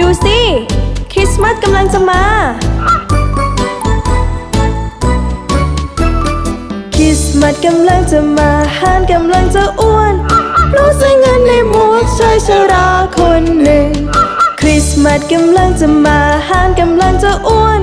ดูสิ คริสต์มาสกำลังจะมา คริสต์มาสกำลังจะมาฮานกำลังจะอ้วนราะใส่เงินในหมวกชายชราคนหนึ่ง คริสต์มาสกำลังจะมาฮานกำลังจะอ้วน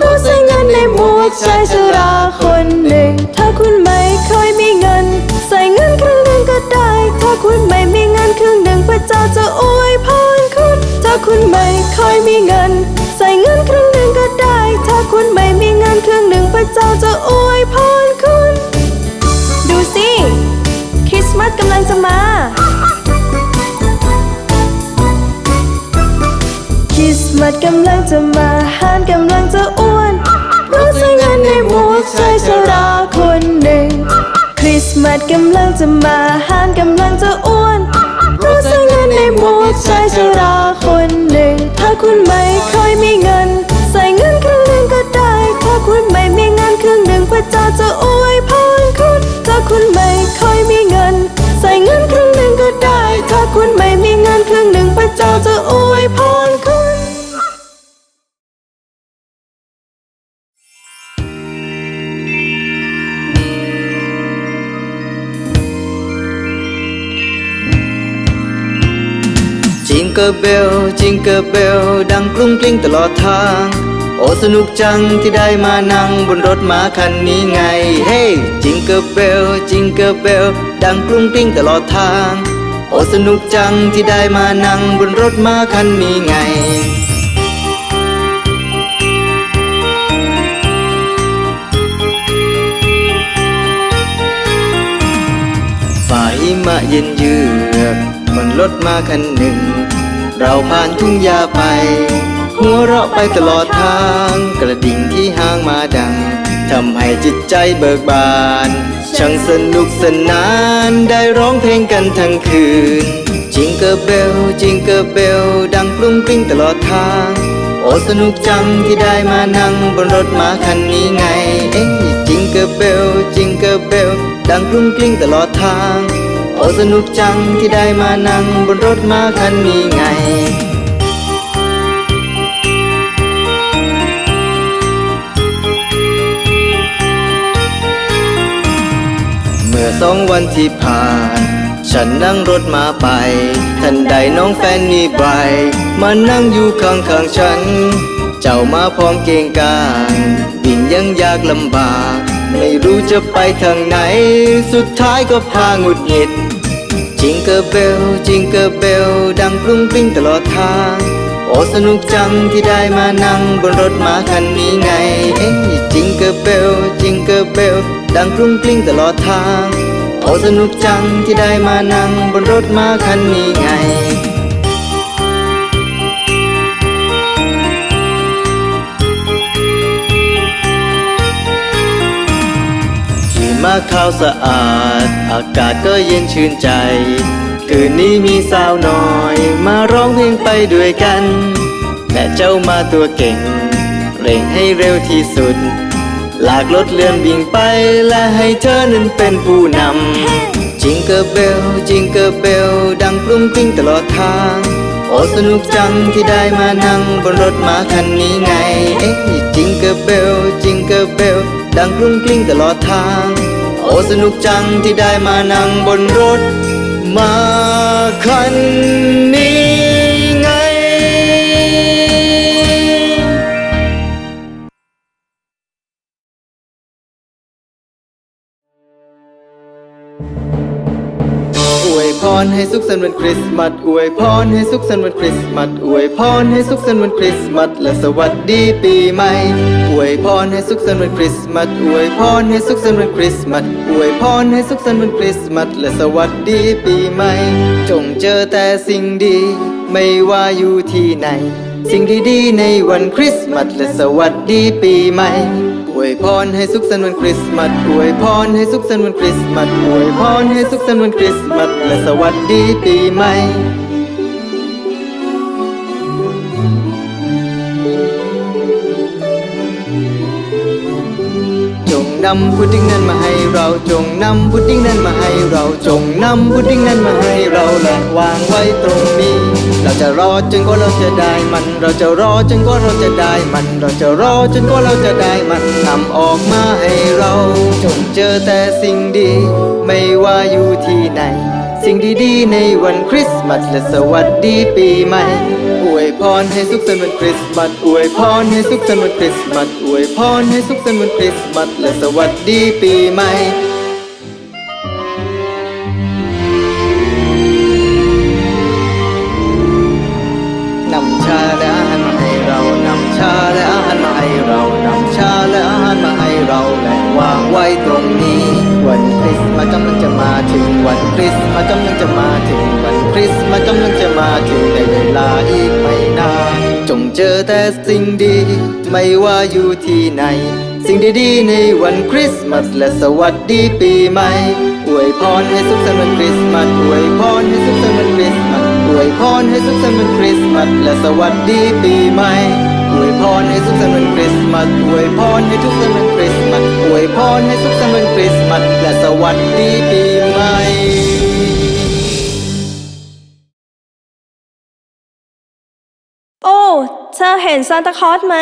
ราะใส่เงินในหมวกชายชราคนหนึ่ง ถ้าคุณไม่เคยมีเงิน ใส่เงินครึ่งหนึ่งก็ได้ ถ้าคุณไม่มีเงินครึ่งหนึ่งพระเจ้าจะอวยพร ถ้าคุณไม่เคยมีเงิน ใส่เงินครึ่งหนึ่งก็ได้ ถ้าคุณไม่มีเงินครึ่งหนึ่งพระเจ้าจะอวยพรคุณ ดูสิคริสต์มาสกำลังจะมาคริสต์มาสกำลังจะมาฮานกำลังจะอ้วนเพราะใส่เงินในหมวกชายชราคนหนึ่ง คริสต์มาสกำลังจะมาฮานกำลังจะอ้วน หมวกชายชราคนหนึ่ง ถ้าคุณไม่เคยมีเงิน ใส่เงินครึ่งหนึ่งก็ได้ ถ้าคุณไม่มีเงินครึ่งหนึ่งพระเจ้าจะอวยพรคุณถ้าคุณไม่เคยมีเงิน ใส่เงินครึ่งหนึ่งก็ได้ ถ้าคุณไม่มีเงินครึ่งหนึ่งพระเจ้าจะอวยพร จิงเกอร์เบลจิงเกอร์เบลดังกรุ้งกลิ้งตลอดทาง โอ้สนุกจังที่ได้มานั่งบนรถม้าคันนี้ไง เฮ้จิงเกอร์เบลจิงเกอร์เบลดังกรุ้งกลิ้งตลอดทาง โอ้สนุกจังที่ได้มานั่งบนรถม้าคันนี้ไงฝ่ายหิมะเย็นเยือกบนรถมาคันหนึ่ง เราผ่านทุ่งหญ้าไป หัวเราะไปตลอดทาง กระดิ่งที่ห้างมาดังทำให้จิตใจเบิกบาน ช่างสนุกสนานได้ร้องเพลงกันทั้งคืน จิงเกอร์เบล จิงเกอร์เบล ดังกรุ้งกริ้งตลอดทาง โอ้สนุกจังที่ได้มานั่งบนรถม้าคันนี้ไง เอ๊ะจิงเกอร์เบล จิงเกอร์เบล ดังกรุ้งกริ้งตลอดทาง สนุกจังที่ได้มานั่งบนรถมาคันนี้ไง เมื่อสองวันที่ผ่าน ฉันนั่งรถมาไป ทันใดน้องแฟนนี่ไบรมานั่งอยู่ข้างข้างฉัน เจ้ามาพร้อมเก่งกางวิ่งยังยากลำบากไม่รู้จะไปทางไหน สุดท้ายก็พาหงุดหงิด จิงเกอร์เบลจิงเกอร์เบลดังกรุ้งกริ้งตลอดทาง โอ้สนุกจังที่ได้มานั่งบนรถม้าคันนี้ไง เอ๊จิงเกอร์เบลจิงเกอร์เบลดังกรุ้งกริ้งตลอดทาง โอ้สนุกจังที่ได้มานั่งบนรถม้าคันนี้ไงที่มาขาวสะอาด อากาศก็เย็นชื่นใจ คืนนี้มีสาวน้อย มาร้องเพลงไปด้วยกัน แต่เจ้ามาตัวเก่ง เร่งให้เร็วที่สุด ลากรถเลื่อนวิ่งไป และให้เธอนั้นเป็นผู้นำ จิงเกอร์เบล จิงเกอร์เบล ดังกรุ้งกริ้งตลอดทาง โอ้สนุกจังที่ได้มานั่งบนรถม้าคันนี้ไง เอ๊ะจิงเกอร์เบล จิงเกอร์เบล ดังกรุ้งกริ้งตลอดทาง โอ้สนุกจังที่ได้มานั่งบนรถ มาคันนี้ พรให้สุขสันต์วันคริสต์มาสอวยพรให้สุขสันต์วันคริสต์มาสอวยพรให้สุขสันต์วันคริสต์มาสและสวัสดีปีใหม่อวยพรให้สุขสันต์วันคริสต์มาสอวยพรให้สุขสันต์วันคริสต์มาสอวยพรให้สุขสันต์วันคริสต์มาสและสวัสดีปีใหม่ จงเจอแต่สิ่งดี ไม่ว่าอยู่ที่ไหน สิ่งดีๆในวันคริสต์มาสและสวัสดีปีใหม่ วยพรให้สุขสันต์วันคริสต์มาสอวยพรให้สุขสันต์วันคริสต์มาสอวยพรให้สุขสันต์วันคริสต์มาสและสวัสดีปีใหม่ นำพุดดิ้งนั้นมาให้เราจงนำพุดดิ้งนั้นมาให้เราจงนำพุดดิ้งนั้นมาให้เราและวางไว้ตรงนี้ เราจะรอจนกว่าเราจะได้มัน เราจะรอจนกว่าเราจะได้มัน เราจะรอจนกว่าเราจะได้มันนำออกมาให้เรา จงเจอแต่สิ่งดี ไม่ว่าอยู่ที่ไหน สิ่งดีๆ ในวันคริสต์มาสและสวัสดีปีใหม่ อวยพรให้สุขสันต์วันคริสต์มาส อวยพรให้สุขสันต์วันคริสต์มาส อวยพรให้สุขสันต์วันคริสต์มาสและสวัสดีปีใหม่ เจอแต่สิ่งดี ไม่ว่าอยู่ที่ไหน สิ่งดีๆ ในวันคริสต์มาสและสวัสดีปีใหม่อวยพรให้สุขสันต์วันคริสต์มาสอวยพรให้สุขสันต์วันคริสต์มาสอวยพรให้สุขสันต์วันคริสต์มาสและสวัสดีปีใหม่อวยพรให้สุขสันต์วันคริสต์มาสอวยพรให้ทุกสันต์วันคริสต์มาสอวยพรให้สุขสันต์วันคริสต์มาสและสวัสดีปีใหม่ เธอเห็นซานตาคลอสไหม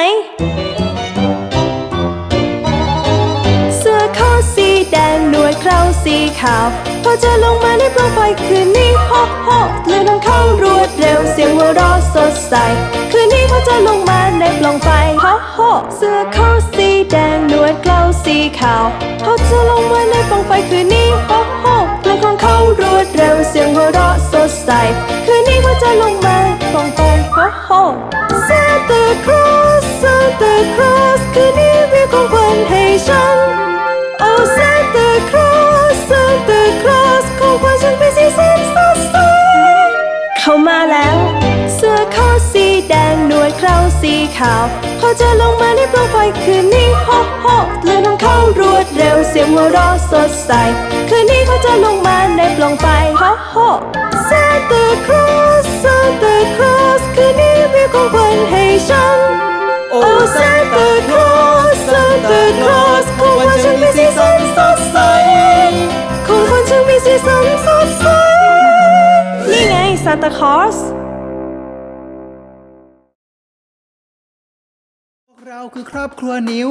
เสื้อคอสีแดงหนวดเคราสีขาวพอจะลงมาในโปรไฟคืนนี้ฮอฮอเลือนทางเข้ารวดเร็วเสียงหัวเราะสดใส คืนนี้พอจะลงมาในปล่องไฟฮอฮอเสื้อคอสีแดงหนวดเคราสีขาวพอจะลงมาในปล่องไฟคืนนี้ฮอฮอเลือนทางเข้ารวดเร็วเสียงหัวเราะสดใส คืนนี้พอจะลงมา ปล่องไฟฮอฮ Santa Claus Santa Claus คืนนี้มีของขวัญให้ฉัน Oh Santa Claus Santa Claus ของขวัญฉันเป็นสีสันสดใสเข้ามาแล้ว เสื้อคอสีแดงหนวดเคราสีขาวเขาจะลงมาในโปรไฟคืนนี้ฮอฮเลื่อนทางเข้ารวดเร็วเสียงหัวเราะสดใส คืนนี้เขาจะลงมาในปล่องไฟฮอฮ Santa Claus Santa Claus คืนนี้มีของขวัญให้ฉัน Oh Santa Claus Santa Claus ของขวัญฉันมีสีสันสดใสของขวัญฉันมีสีสันสดใส นี่ไงซานตาคลอสพวกเราคือครอบครัวนิ้ว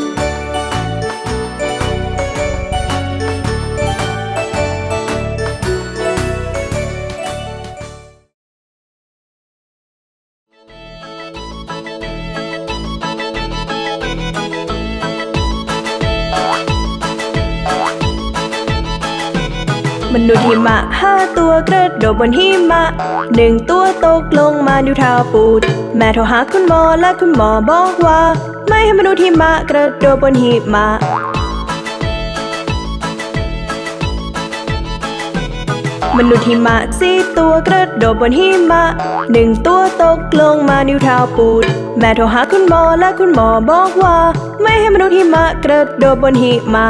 ดดบนหิมะหนึ่งตัวตกลงมานิ้วเท้าปูด แม่โทรหาคุณหมอและคุณหมอบอกว่า ไม่ให้มนุษย์หิมะกระโดดบนหิมะมนุษย์หิมะสี่ตัวกระโดดบนหิมะหนึ่งตัวตกลงมานิ้วเท้าปูด แม่โทรหาคุณหมอและคุณหมอบอกว่า ไม่ให้มนุษย์หิมะกระโดดบนหิมะ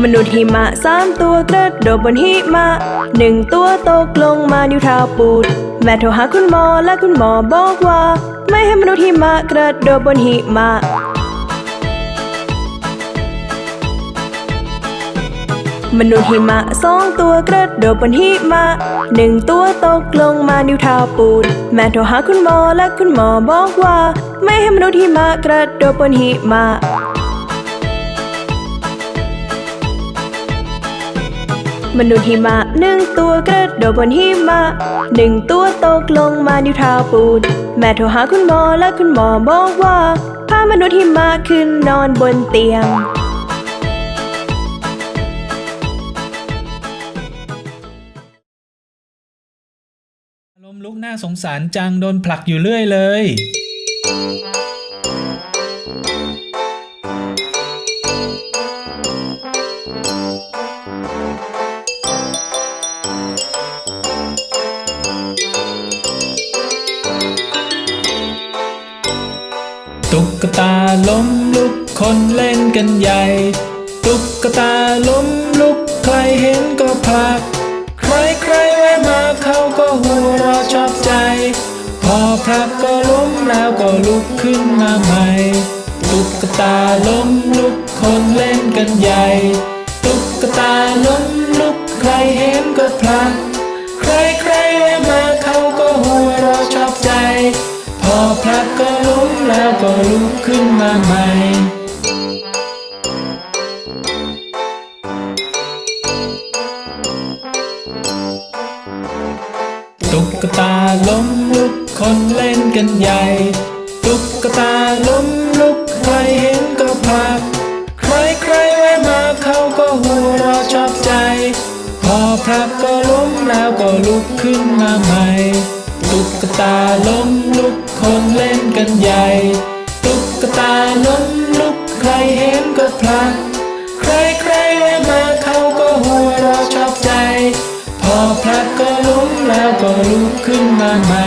มนุษย์หิมะสามตัวกระโดดบนหิมะหนึ่งตัวตกลงมานิ้วเท้าปูด แม่โทรหาคุณหมอและคุณหมอบอกว่า ไม่ให้มนุษย์หิมะกระโดดบนหิมะมนุษย์หิมะสองตัวกระโดดบนหิมะหนึ่งตัวตกลงมานิ้วเท้าปูด แม่โทรหาคุณหมอและคุณหมอบอกว่า ไม่ให้มนุษย์หิมะกระโดดบนหิมะ มนุษย์หิมะหนึ่งตัวกระโดดบนหิมะหนึ่งตัวตกลงมานิ้วเท้าปูดแม่โทรหาคุณหมอและคุณหมอบอกว่า พามนุษย์หิมะขึ้นนอนบนเตียงลมลุกน่าสงสารจังโดนผลักอยู่เรื่อยเลย กตาล้มลุกคนเล่นกันใหญ่ ตุ๊กตาล้มลุกใครเห็นก็ผลัก ใครใครแวะมาเขาก็หัวเราะชอบใจ พอผลักก็ล้มแล้วก็ลุกขึ้นมาใหม่ ตุ๊กตาล้มลุกคนเล่นกันใหญ่ ตุ๊กตาล้มลุกใครเห็นก็ผลัก ก็ลุกขึ้นมาใหม่ตุ๊กตาล้มลุกคนเล่นกันใหญ่ตุ๊กตาล้มลุกใครเห็นก็ผลัก ใครใครแวะมาเขาก็หัวเราะชอบใจ พอผลักก็ล้มแล้วก็ลุกขึ้นมาใหม่ตุ๊กตาล้มลุกคนเล่นกันใหญ่ กตาล้มลุกใครเห็นก็พลัน ใครใครแวะมาเขาก็หัวเราชอบใจ พอพลัดก็ล้มแล้วก็ลุกขึ้นมาใหม่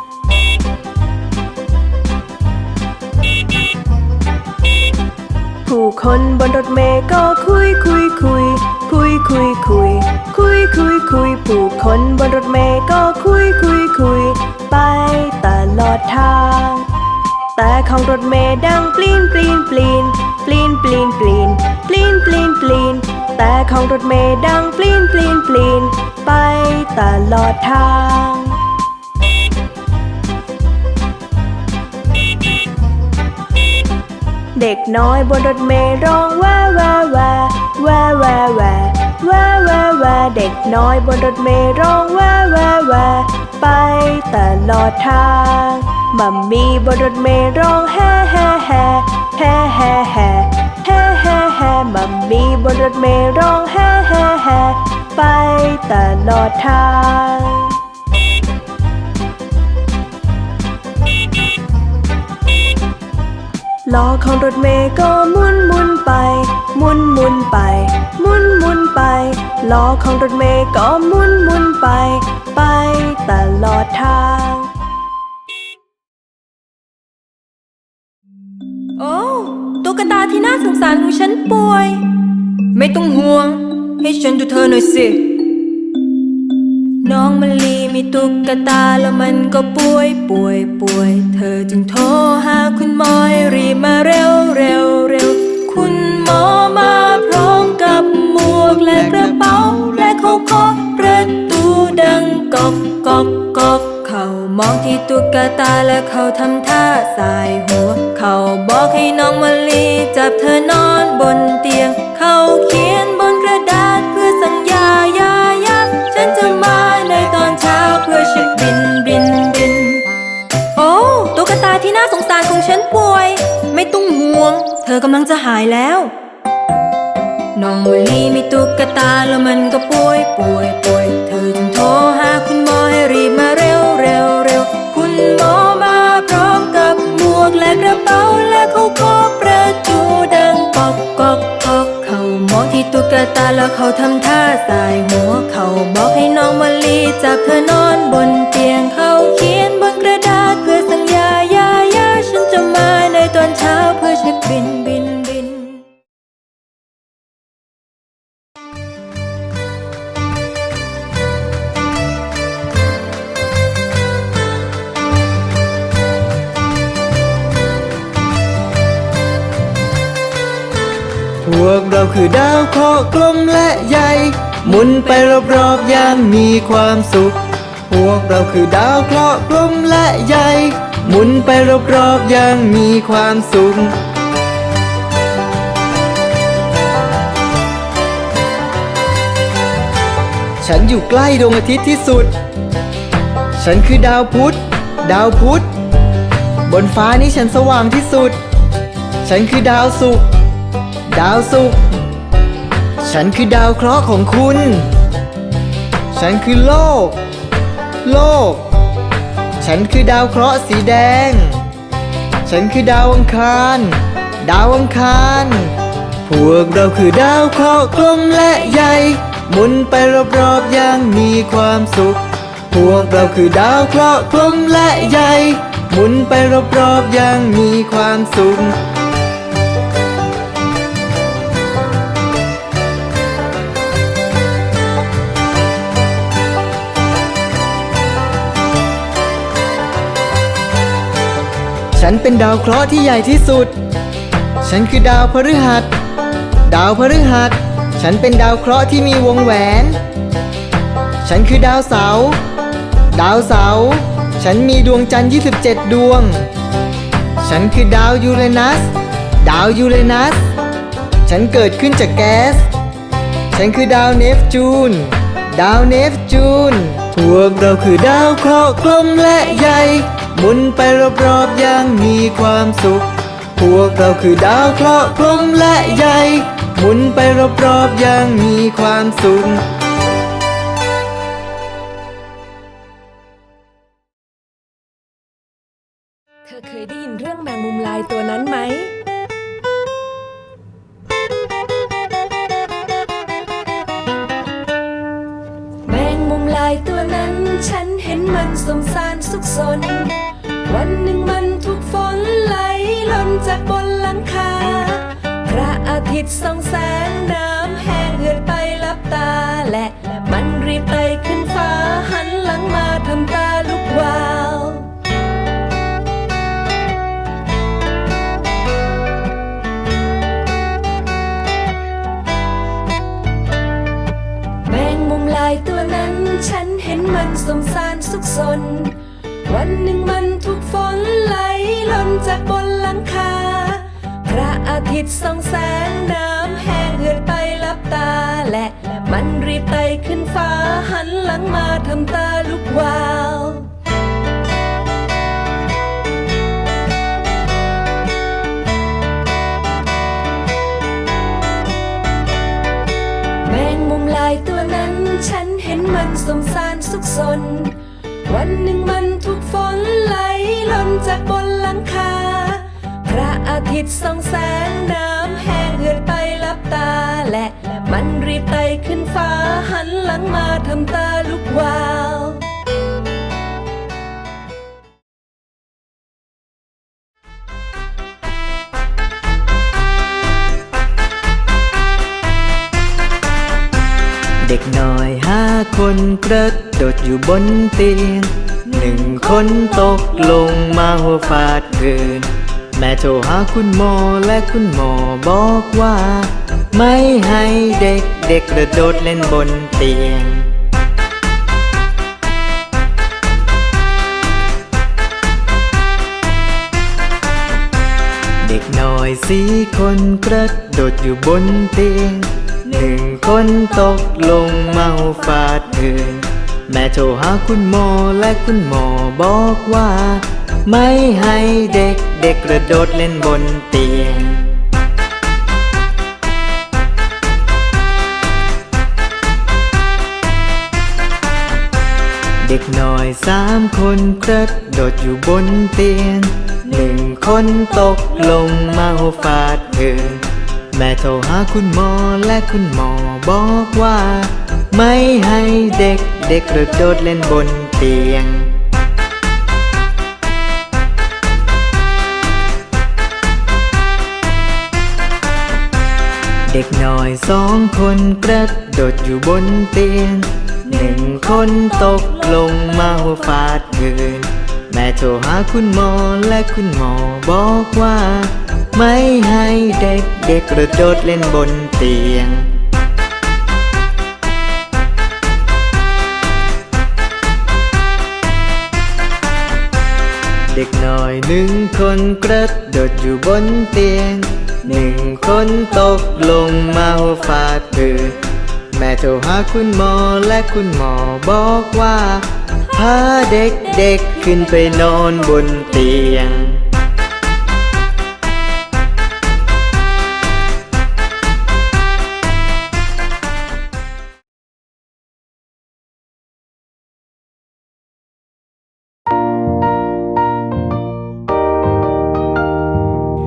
ผู้คนบนรถเมล์ก็คุยคุยคุย คุยคุยคุย คุยคุยคุย ผู้คนบนรถเมล์ก็คุยคุยคุย ไปตลอดทาง แต่ของรถเมล์ดังปลีนปลีนปลีนปลีนปลีนปลีนปลีนปลีนปลีนแต่ของรถเมล์ดังปลีนปลีนปลีนไปตลอดทาง เด็กน้อยบนรถเมล์ร้องว่แว่แว่แว่แว่แว่แว่แว่แว่เด็กน้อยบนรถเมล์ร้องว่แว่แว่ไปตลอดทางมัมมี่บนรถเมล์ร้องแฮ่แฮ่แฮ่แฮ่แฮ่แฮ่แฮ่แฮ่แฮ่มัมมี่บนรถเมล์ร้องแฮ่แฮ่แฮ่ไปตลอดทาง ล้อของรถเมย์ก็หมุนหมุนไปหมุนหมุนไปหมุนหมุนไปล้อของรถเมย์ก็หมุนหมุนไป ไปตลอดทาง โอ้ตุ๊กตาที่น่าสงสารของฉันป่วย ไม่ต้องห่วง ให้ฉันดูเธอหน่อยสิ น้องมะลีมีตุ๊กตาแล้วมันก็ป่วยป่วยป่วย เธอจึงโทรหาคุณหมอให้รีบมาเร็วเร็วเร็ว คุณหมอมาพร้อมกับหมวกและกระเป๋าและเขาเคาะประตูดังกอกกอกกอกเขามองที่ตุ๊กตาและเขาทำ อกำลังจะหายแล้ว น้องมะลีมีตุ๊กตาแล้วมันก็ป่วยป่วยป่วย เธอจึงโทรหาคุณหมอให้รีบมาเร็วเร็วเร็ว คุณหมอมาพร้อมกับหมวกและกระเป๋าและเขาเคาะประตูดังกอกกอกกอกเขามองที่ตุ๊กตาแล้วเขาทำท่าสายหัวเขาบอกให้น้องมะลีจับเธอนอนบนเตียงเขาเขีย กลมและใหญ่ หมุนไปรอบๆอย่างมีความสุข พวกเราคือดาวเคราะห์กลมและใหญ่ หมุนไปรอบๆอย่างมีความสุขฉันอยู่ใกล้ดวงอาทิตย์ที่สุด ฉันคือดาวพุธ ดาวพุธ บนฟ้านี้ฉันสว่างที่สุด ฉันคือดาวศุกร์ ดาวศุกร์ ฉันคือดาวเคราะห์ของคุณ ฉันคือโลก โลก ฉันคือดาวเคราะห์สีแดง ฉันคือดาวอังคาร ดาวอังคาร พวกเราคือดาวเคราะห์กลมและใหญ่ หมุนไปรอบๆอย่างมีความสุข พวกเราคือดาวเคราะห์กลมและใหญ่ หมุนไปรอบๆอย่างมีความสุข นเป็นดาวเคราะห์ที่ใหญ่ที่สุด ฉันคือดาวพฤหัส ดาวพฤหัส ฉันเป็นดาวเคราะห์ที่มีวงแหวน ฉันคือดาวเสาร์ดาวเสาร์ฉันมีดวงจันทร์ 27 ดวง ฉันคือดาวยูเรนัส ดาวยูเรนัส ฉันเกิดขึ้นจากแก๊ส ฉันคือดาวเนปจูน ดาวเนปจูน พวกเราคือดาวเคราะห์กลมและใหญ่ หมุนไปรอบๆอย่างมีความสุข พวกเราคือดาวเคราะห์กลมและใหญ่ หมุนไปรอบๆอย่างมีความสุข ระอาทิตย์ส่องแสงน้ำแห้งเหือดไปลับตาและมันรีบไปขึ้นฟ้าหันหลังมาทำตาลุกวาวแมงมุมลายตัวนั้นฉันเห็นมันสมสารสุขสน ทิตย์ส่องแสงน้ำแห้งเหือดไปลับตาและมันรีบไปขึ้นฟ้าหันหลังมาทำตาลุกวาวแมงมุมลายตัวนั้นฉันเห็นมันสมสารสุขสน วันหนึ่งมันถูกฝนไหลล่นจากบน อาทิตย์ส่องแสงน้ำแห้งเหือดไปลับตาและมันรีบไปขึ้นฟ้าหันหลังมาทำตาลุกวาวเด็กน้อยห้าคนกระโดดอยู่บนเตียงหนึ่งคนตกลงมาหัวฟาดพื้น แม่โทรหาคุณหมอและคุณหมอบอกว่า ไม่ให้เด็กเด็กกระโดดเล่นบนเตียง เด็กน้อยสี่คนกระโดดอยู่บนเตียงหนึ่งคนตกลงเมาฟาดพื้นแม่โทรหาคุณหมอและคุณหมอบอกว่า ไม่ให้เด็กเด็กกระโดดเล่นบนเตียง เด็กน้อยสามคนกระโดดอยู่บนเตียงหนึ่งคนตกลงมาหัวฟาดพื้นแม่โทรหาคุณหมอและคุณหมอบอกว่า ไม่ให้เด็กเด็กกระโดดเล่นบนเตียง เด็กน้อยสองคนกระโดดอยู่บนเตียงหนึ่งคนตกลงมาหัวฟาดเงินแม่โทรหาคุณหมอและคุณหมอบอกว่า ไม่ให้เด็กเด็กกระโดดเล่นบนเตียง เด็กน้อยหนึ่งคนกระโดดอยู่บนเตียงหนึ่งคนตกลงมาหัวฟาดพื้นแม่โทรหาคุณหมอและคุณหมอบอกว่า พาเด็กๆขึ้นไปนอนบนเตียง